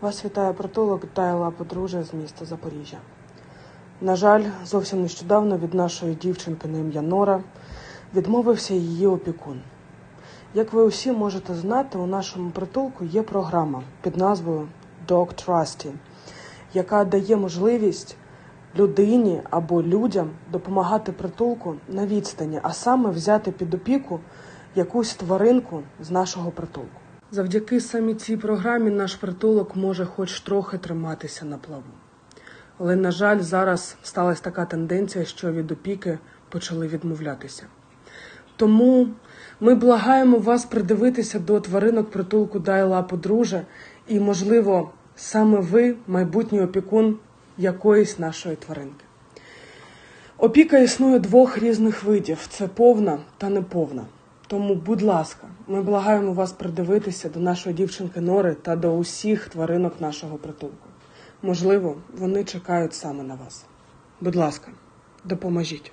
Вас вітає притулок Тайла Подружжя з міста Запоріжжя. На жаль, зовсім нещодавно від нашої дівчинки на ім'я Нора відмовився її опікун. Як ви усі можете знати, у нашому притулку є програма під назвою Dog Trusty, яка дає можливість людині або людям допомагати притулку на відстані, а саме взяти під опіку якусь тваринку з нашого притулку. Завдяки самі цій програмі наш притулок може хоч трохи триматися на плаву. Але, на жаль, зараз сталася така тенденція, що від опіки почали відмовлятися. Тому ми благаємо вас придивитися до тваринок притулку Дайла подружжя, і, можливо, саме ви майбутній опікун якоїсь нашої тваринки. Опіка існує двох різних видів: це повна та неповна. Тому, будь ласка, ми благаємо вас придивитися до нашої дівчинки Нори та до усіх тваринок нашого притулку. Можливо, вони чекають саме на вас. Будь ласка, допоможіть.